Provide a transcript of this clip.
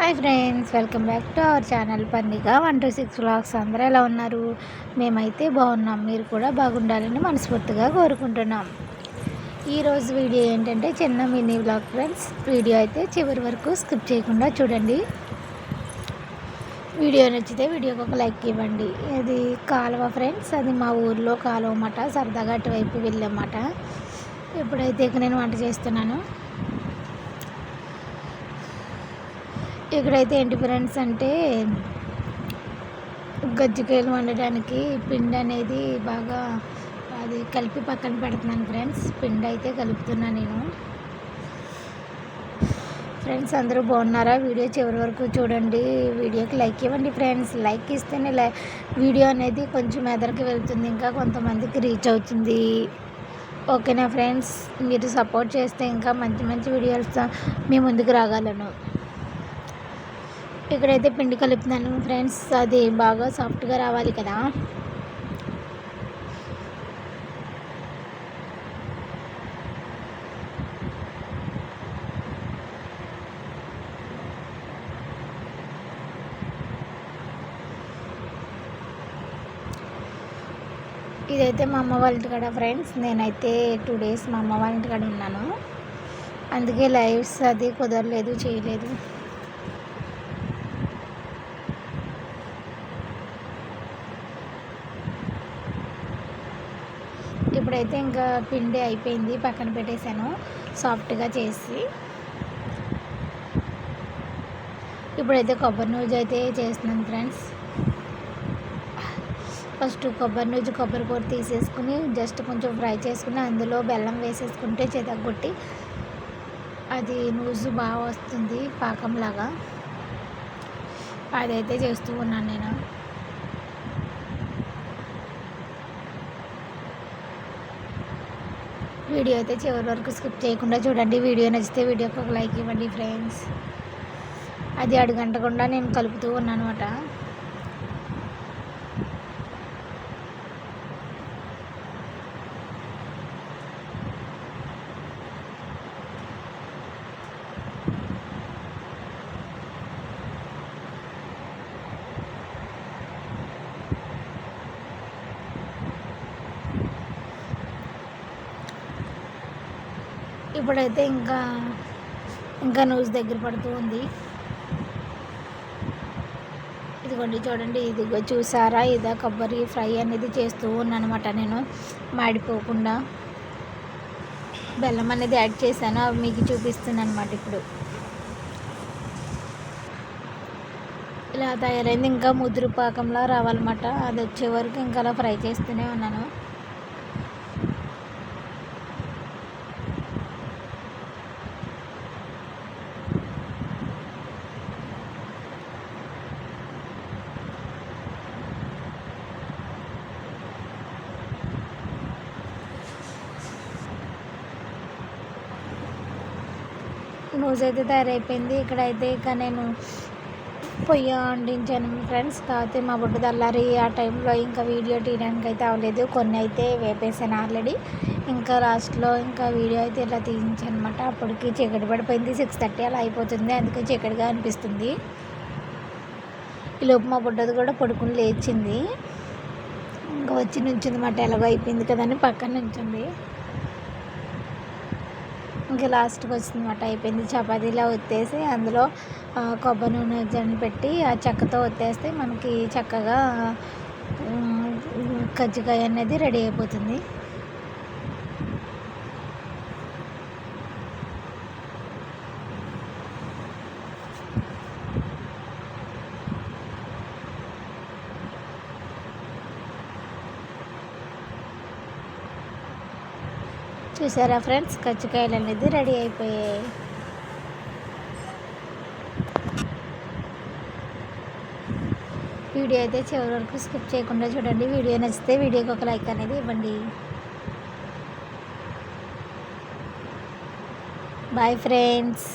Hi friends welcome back to our channel పందిగా. One two six vlogs అందరూ ఎలా ఉన్నారు? మేమైతే బాగున్నాం. మీరు కూడా బాగుండాలని మనస్ఫూర్తిగా కోరుకుంటున్నాం. ఈరోజు వీడియో ఏంటంటే చిన్న మినీ వ్లాగ్ ఫ్రెండ్స్. వీడియో అయితే చివరి వరకు స్కిప్ చేయకుండా చూడండి. వీడియో నచ్చితే వీడియోకి ఒక లైక్ ఇవ్వండి. అది కాలువ ఫ్రెండ్స్. అది మా ఊర్లో కాలువ అన్నమాట సరదాగా అటువైపు వెళ్ళమాట. ఇప్పుడైతే ఇక నేను వంట చేస్తున్నాను ఇక్కడైతే ఏంటి ఫ్రెండ్స్ అంటే గజ్జికాయలు వండడానికి పిండి అనేది బాగా అది కలిపి పక్కన పెడుతున్నాను ఫ్రెండ్స్ పిండి అయితే కలుపుతున్నాను నేను. ఫ్రెండ్స్ అందరూ బాగున్నారా? వీడియో చివరి వరకు చూడండి. వీడియోకి లైక్ ఇవ్వండి ఫ్రెండ్స్ లైక్ ఇస్తేనే లై వీడియో అనేది కొంచెం ఎదరికి వెళ్తుంది ఇంకా కొంతమందికి రీచ్ అవుతుంది. ఓకేనా ఫ్రెండ్స్ మీరు సపోర్ట్ చేస్తే ఇంకా మంచి మంచి వీడియోలతో మీ ముందుకు రాగలను. ఇక్కడైతే పిండి కలుపుతున్నాను ఫ్రెండ్స్. అది బాగా సాఫ్ట్గా రావాలి కదా. ఇదైతే మా అమ్మ వాళ్ళ ఇంటికాడ ఫ్రెండ్స్. నేనైతే టూ డేస్ మా అమ్మ వాళ్ళ ఇంటికాడ ఉన్నాను. అందుకే లైవ్స్ అది కుదరలేదు చేయలేదు. ఇప్పుడైతే ఇంకా పిండి అయిపోయింది పక్కన పెట్టేశాను. సాఫ్ట్గా చేసి. ఇప్పుడైతే కొబ్బరి నూజు అయితే చేస్తున్నాను ఫ్రెండ్స్. ఫస్ట్ కొబ్బరి నూజు కొబ్బరి కూర తీసేసుకుని జస్ట్ కొంచెం ఫ్రై చేసుకుని అందులో బెల్లం వేసేసుకుంటే చెదగొట్టి అది నూజు బాగా వస్తుంది పాకంలాగా. అదైతే చేస్తూ ఉన్నాను నేను. వీడియో అయితే చివరి వరకు స్కిప్ చేయకుండా చూడండి. వీడియో నచ్చితే వీడియోకి ఒక లైక్ ఇవ్వండి ఫ్రెండ్స్ అది అడుగంటకుండా నేను కలుపుతూ ఉన్నాను అనమాట ఇప్పుడైతే ఇంకా ఇంకా న్యూస్ దగ్గర పడుతూ ఉంది. ఇదిగోండి చూడండి ఇదిగో చూసారా? ఇదా కొబ్బరి ఫ్రై అనేది చేస్తూ ఉన్నానమాట నేను మాడిపోకుండా. బెల్లం అనేది యాడ్ చేశాను అవి మీకు చూపిస్తున్నాను అనమాట ఇప్పుడు. ఇలా తయారైంది ఇంకా ముదురు పాకంలా రావాలన్నమాట. అది వచ్చే వరకు ఇంకా అలా ఫ్రై చేస్తూనే ఉన్నాను. నూజ్ అయితే తయారైపోయింది. ఇక్కడైతే ఇక నేను పొయ్యి వండించాను ఫ్రెండ్స్. కాకపోతే మా బుడ్డ దల్లారి ఆ టైంలో ఇంకా వీడియో తీయడానికి అయితే అవ్వలేదు. కొన్ని అయితే వేపేసాను ఆల్రెడీ. ఇంకా లాస్ట్లో ఇంకా వీడియో అయితే ఇలా తీయించాను అనమాట అప్పటికి చీకటి పడిపోయింది. సిక్స్ థర్టీ అలా అయిపోతుంది. అందుకే చీకటిగా అనిపిస్తుంది. ఈలోపు మా బుడ్డది కూడా పడుకుని లేచింది. ఇంకా వచ్చి నుంచింది మాట. ఎలాగో అయిపోయింది కదా అని పక్కన నుంచింది. ఇంకా లాస్ట్కి వచ్చిందన్నమాట. అయిపోయింది. చపాతీలా ఒత్తేసి అందులో కొబ్బరి నూనె జన్ పెట్టి ఆ చెక్కతో ఒత్తేస్తే మనకి చక్కగా కజ్జికాయ అనేది రెడీ అయిపోతుంది. చూసారా ఫ్రెండ్స్? కజ్జికాయలు అనేది రెడీ అయిపోయాయి. వీడియో అయితే చివరి వరకు స్కిప్ చేయకుండా చూడండి. వీడియో నచ్చితే వీడియోకి ఒక లైక్ అనేది ఇవ్వండి. Bye friends